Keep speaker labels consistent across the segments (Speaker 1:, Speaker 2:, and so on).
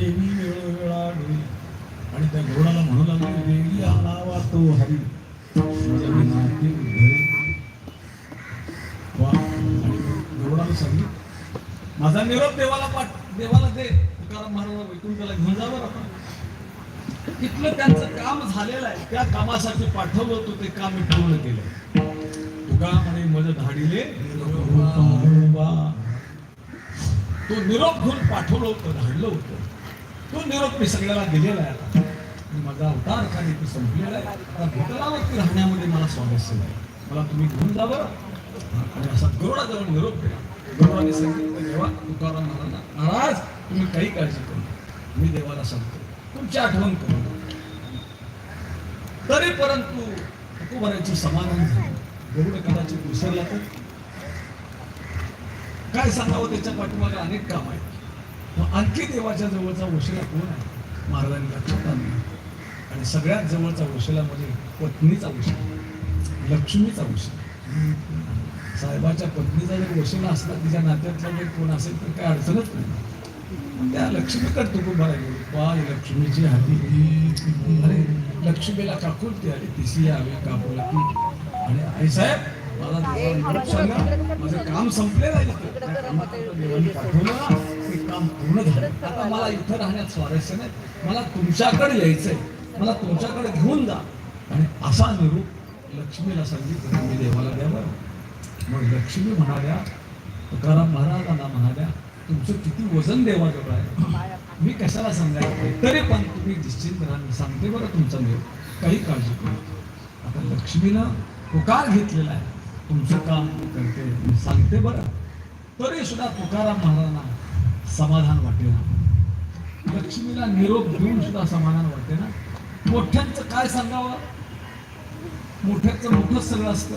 Speaker 1: देवी वेळोवेळा डोळी आणि त्या गरुडाला म्हणू लागले देवी आणावा तो हरी. म्हणजे गरुडाला सांगितलं माझा निरोप देवाला पाठ देवाला दे. तुकाराम महाराज वैकुंठाला घेऊन जावं आपण. इथलं त्यांचं काम झालेलं आहे. त्या कामासाठी पाठवलं होतं ते काम मी पूर्ण केलं. तुका म्हणे मज धाडिले तो निरोप घेऊन पाठवलं होतं धाडलं होतं. तो निरोप मी सगळ्याला दिलेला आहे आता. माझा अवतार काही तो संपलेला आहे. आता भूतलावरती राहण्यामध्ये मला स्वारस्य नाही. मला तुम्ही घेऊन जावं आणि असा गरुडाजवळ निरोप केला गरुडाने सांगितलं देवा तुकाराम महाराजांना महाराज तुम्ही काही काळजी करू मी देवाला सांगतो. तुमची आठवण करू तरी परंतु तुकोबारांची समाधान झालं. गरुड कदाचित विसरला तर काय सांगावं त्याच्या पाठीमागे अनेक काम आहेत. मग आणखी देवाच्या जवळचा वशिला कोण आहे? महाराजांनी आणि सगळ्यात जवळचा वशिला म्हणजे पत्नीचा वशिला. लक्ष्मीचा वशिला. साहेबाच्या पत्नीचा जर वशिला असला तिच्या नात्यातला जर कोण असेल तर काही अडचणच नाही. त्या लक्ष्मीकडे तुकुंबा राहिली पाय लक्ष्मीची हाती अरे लक्ष्मीला काकुलती आली तिसी आली कापूला की आणि आई साहेब मला माझं काम संपलेलं आहे आता देवाने पाठवलं. हे काम पूर्ण झालं. आता मला इथं राहण्यात स्वारस्य नाही. मला तुमच्याकडे यायचंय. मला तुमच्याकडे घेऊन जा. आणि असा निरूप लक्ष्मीला सांगितलं मी देवाला द्यावं. मग लक्ष्मी म्हणाल्या तुकाराम महाराजांना म्हणाल्या तुमचं किती वजन देवाजवळ आहे. मी कशाला सांगायचं तरी पण तुम्ही निश्चित राहा. सांगते बरं तुमचा देव काही काळजी करू आता लक्ष्मीनं पुकार घेतलेला आहे. तुमचं काम करते. सांगते बरं. तरी सुद्धा तुकाराम महाराजांना समाधान वाटेना लक्ष्मीला निरोप देऊन सुद्धा समाधान वाटते ना. मोठ्यांचं काय सांगावं? मोठ्याचं मोठंच सगळं असतं.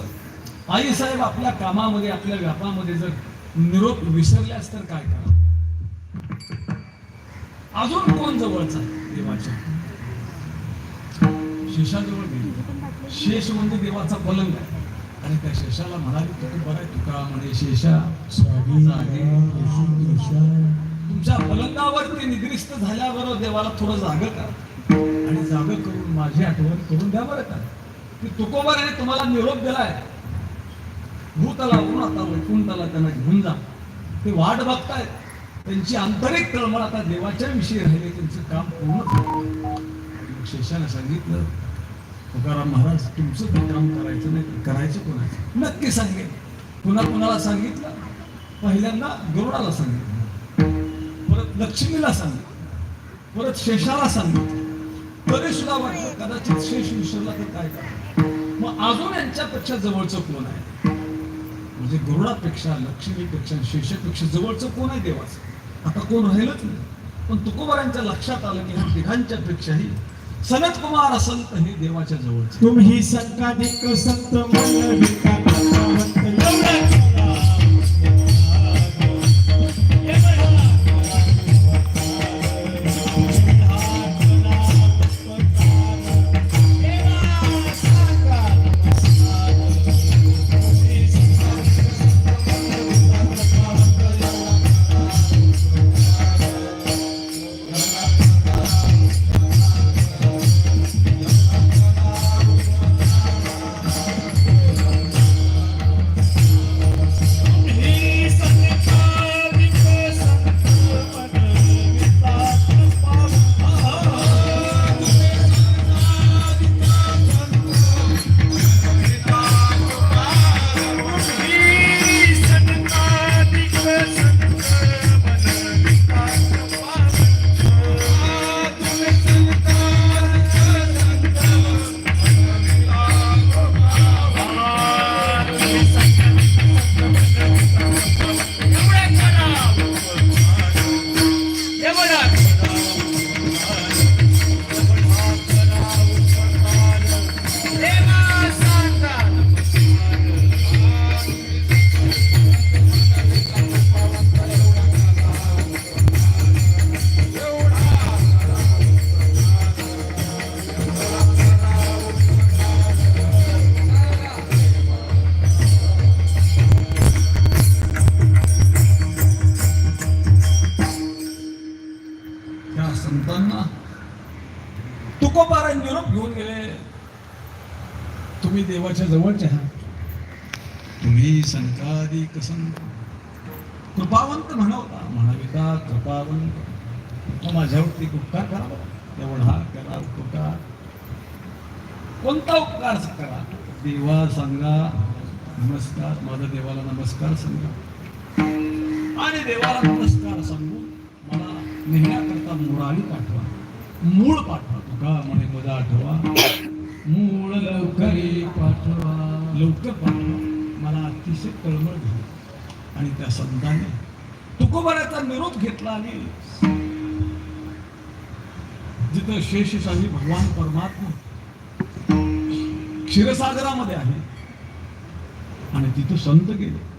Speaker 1: आई साहेब आपल्या कामामध्ये आपल्या व्यापारामध्ये जर निरोप विसरल्यास तर काय करा? अजून कोण जवळचा देवाच्या. शेषाजवळ गेली. शेष म्हणजे देवाचा पलंग आहे. आणि त्या शेषाला म्हणाली तू बरं आहे तुका म्हणे शेषा आहे. तुमच्या पलंगावरती निद्रिस्त झाल्याबरोबर देवाला थोडं जाग करा. आणि जाग करून माझी आठवण करून द्या बरं का. की तुकोबाराने तुम्हाला निरोप दिलाय. भूतलावरून आता वैकुंठाला त्यांना घेऊन जा. ते वाट बघतायत. त्यांची आंतरिक तळमळ आता देवाच्या विषयी राहिले त्यांचं काम पूर्ण शेषाने सांगितलं तुकाराम महाराज तुमचं ते काम करायचं नाही करायचं कोणाचं? नक्की सांगेल पुन्हा कुणाला सांगितलं? पहिल्यांदा गरुडाला सांगितलं. परत लक्ष्मीला सांगितलं परत शेषाला सांगितलं तरी सुद्धा वाटलं कदाचित शेष विसरला तर काय काय मग अजून यांच्यापेक्षा जवळचं कोण आहे? म्हणजे गरुडापेक्षा लक्ष्मीपेक्षा शेषापेक्षा जवळचं कोण आहे देवाचं? आता कोण राहिलंच नाही. पण तुकोबारांच्या लक्षात आलं की तिघांच्या पेक्षाही सनत कुमार असंत हे देवाच्या जवळचे
Speaker 2: तुम्ही संकाधिक संत
Speaker 1: तुकोबारा निरोप घेऊन गेले. तुम्ही देवाच्या जवळचे आहात. तुम्ही संताधिक संत. कृपावंत म्हणवता. म्हणाविता कृपावंत. माझ्यावरती उपकार करा एवढा करा उपकार कोणता उपकार करा देवा सांगा. नमस्कार. माझ्या देवाला नमस्कार सांगा. आणि देवाला नमस्कार सांगून मला नेहण्याकरता मुरारी पाठवा. मूळ पाठवा. तुका म्हणे मला आठवा. मूळ लवकरी पाठवा. लवकर पाठवा. मला अतिशय तळमळ झाली. आणि त्या संतांनी तुकोबाऱ्याचा निरोप घेतला आणि जिथं शेषशाही भगवान परमात्मा क्षीरसागरामध्ये आहे आणि तिथं संत गेले.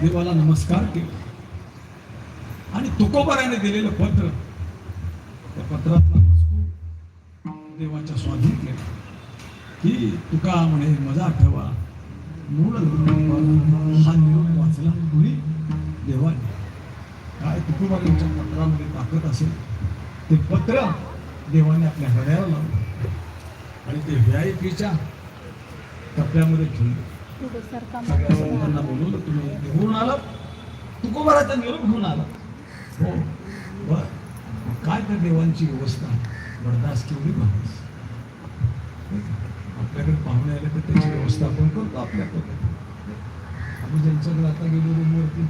Speaker 1: देवाला नमस्कार केला. आणि तुकोबाऱ्याने दिलेलं पत्र त्या मजकूर देवाच्या स्वाधीन केला. की तुका म्हणे मजा आठवा मूळ हा निरोप वाचला कुणी? देवाने. काय तुकोबाऱ्यांच्या पत्रामध्ये ताकद असेल ते पत्र देवाने आपल्या हृदयाला लावलं. आणि ते व्ही आय पीच्या टप्प्यामध्ये ठेवलं. सगळ्या संतांना बोलवलं तुम्ही घेऊन आलात. तुकोबाराचा निरोप घेऊन आला हो बर. मग त्या देवांची व्यवस्था बरदास्त केवढी माणूस आपल्याकडे पाहुणे आले तर त्याची व्यवस्था आपण करतो आपल्या पद्धतीने. आम्ही ज्यांच्याकडे आता गेलो रूमवरती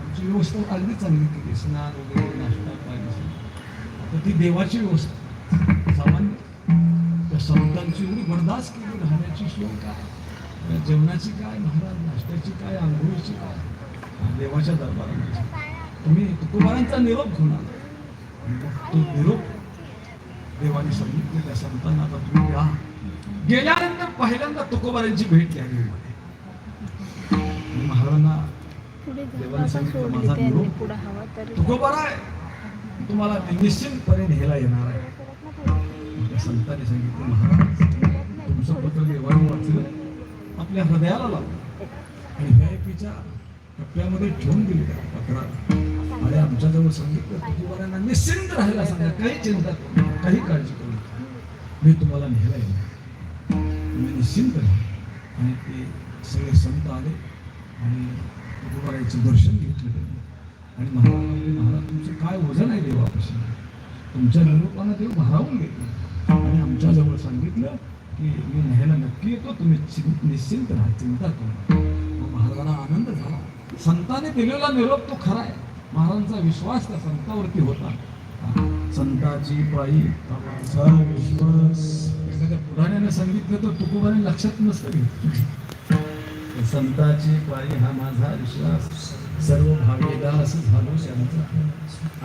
Speaker 1: आमची व्यवस्था अगदी चांगली केली. स्नान वगैरे नाश्ता पाहिजे आता ती देवाची व्यवस्था. सामान्य. त्या संतांची एवढी बरदास्त केली. राहण्याची सोय काय? त्या जेवणाची काय महाराज? नाश्त्याची काय? आंघोळीची काय? देवाच्या दरबारामध्ये. तुम्ही तुकोबारांचा निरोप घेऊन आला. तो निरोप देवाने सांगितले त्या संतांना आता तुम्ही या. गेल्यानंतर पहिल्यांदा तुकोबारांची भेट घ्यावी म्हणे. महाराजांना देवाने सांगितलं, माझा निरोप तुकोबारा आहे. तुम्हाला निश्चितपणे न्यायला येणार आहे. संतांनी सांगितलं महाराज तुमचं पत्र देवाने वाचलं. आपल्या हृदयाला लावलं. आणि व्ही आय पीच्या टप्प्यामध्ये ठेवून दिली त्या पत्रात आणि आमच्याजवळ सांगितलं तुकोबाऱ्यांना निश्चिंत राहायला सांगा. काही चिंता काही काळजी करू नका. मी तुम्हाला न्यायला येणार तुम्ही निश्चिंत राहा. आणि ते सगळे संत आले आणि तुकोबारायचं दर्शन घेतलं. त्यांनी आणि महाराज म्हणले, महाराज तुमचं काय वजन आहे देवापाशी? तुमच्या निरोपानं देव भारावून घेतलं. आणि आमच्याजवळ सांगितलं की मी न्यायला नक्की येतो. तुम्ही चिं- निश्चिंत राहा. चिंता करू महाराजांना आनंद झाला. संताने दिलेला निरोप तो खरा आहे. महाराजांचा विश्वास त्या संतावरती होता. संताची पायी विश्वास. एखाद्या पुराण्याने सांगितलं तर तुकोबाने लक्षात नसतं संताची पायी हा माझा विश्वास. सर्व भागीदास झालो त्यांचा.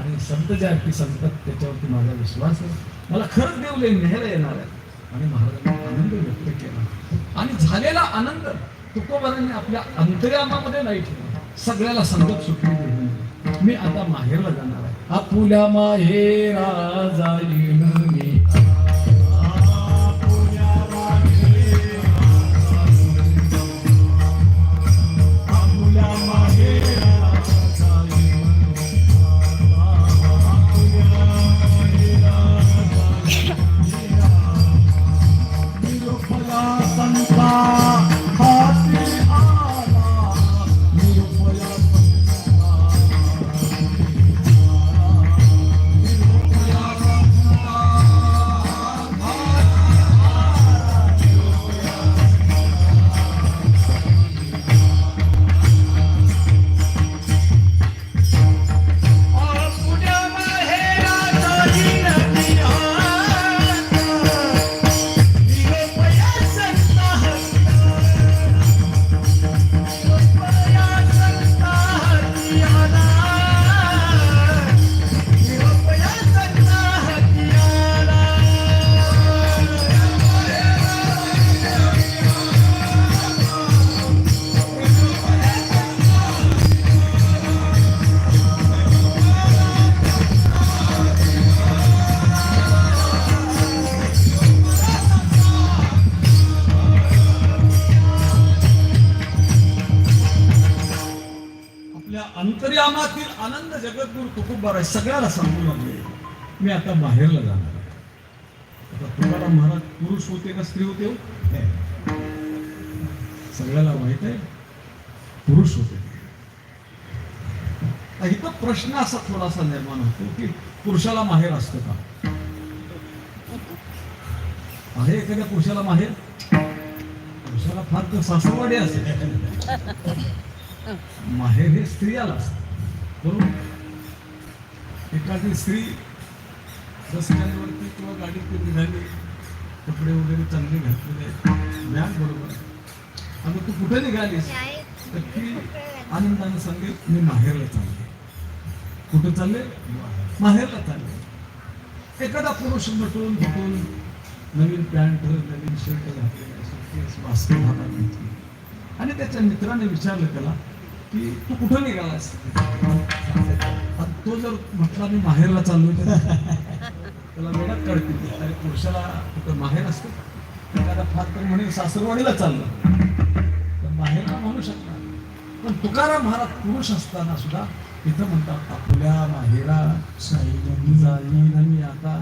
Speaker 1: आणि संत जे आहेत की संत त्याच्यावरती माझा विश्वास आहे. मला खरंच देवले न्यायला येणार आहे. आणि महाराजांनी आनंद व्यक्त केला. आणि झालेला आनंद तुकोबारांनी आपल्या अंतर्यामामध्ये नाही ठेवला. सगळ्याला संगत सुटली. मी आता माहेरला जाणार आहे. आपुल्या माहेरा जाईल आनंद जगद्गुरु तुकोबाराय सगळ्याला सांगू लागले. मी आता बाहेरला जाणार आता तुम्हाला महाराज पुरुष होते का स्त्री होते हो? सगळ्याला माहीत आहे पुरुष होते. इथं प्रश्न असा थोडासा निर्माण होतो की पुरुषाला माहेर असतं का? आहे एखाद्या पुरुषाला माहेर? पुरुषाला फार तर सासवाडी असेल. माहेर हे स्त्रियाला असतं. बरोबर एखादी स्त्री रस्त्यांवरती किंवा गाडीत निघाली कपडे वगैरे चांगले घातलेले आहेत बरोबर. आणि तू कुठे निघालीस? तर ती आनंदाने सांगेल मी माहेरला चालले. कुठं चालले? माहेरला चालले. एखादा पुरुष नटून फुटून नवीन पॅन्ट नवीन शर्ट घातलेला सुटकेस बास्केट हातात घेतली. आणि त्याच्या मित्राने विचारलं त्याला की तू कुठं निघालास? तो जर म्हटला मी माहेरला चाललो त्याला वेळात कळतील. अरे पुरुषाला कुठं माहेर असतं. एखादा फार तर म्हणे सासरवाडीला चाललं तर माहेरला म्हणू शकणार. पण तुकाराम महाराज पुरुष असताना सुद्धा इथं म्हणतात आपल्या माहेरा साई जाईन मी आता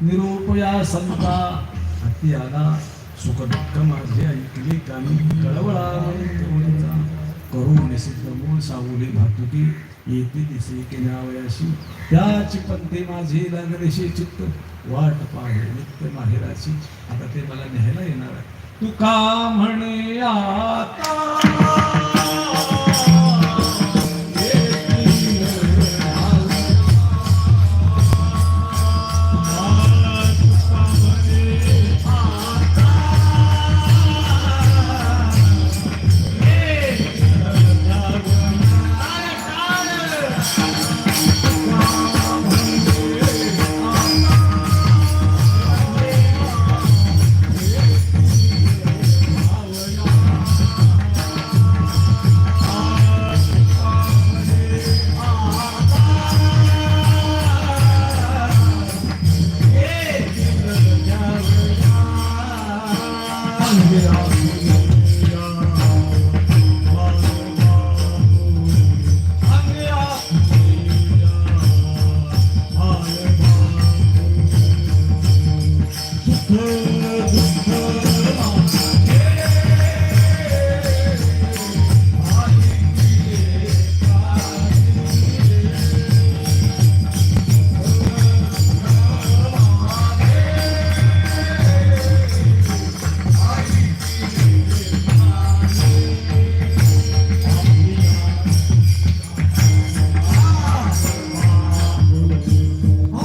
Speaker 1: निरोपया संता हाती आला सुख दुःख माझे ऐकले कानी कळवळा करून सिद्ध मूळ सावली भातुकी येते दिसे केल्यावयाशी त्याची पंते माझी लागलेशी चित्त वाट पाहे नित्य माहेराची. आता ते मला न्यायला येणार आहे. तू का म्हणे आता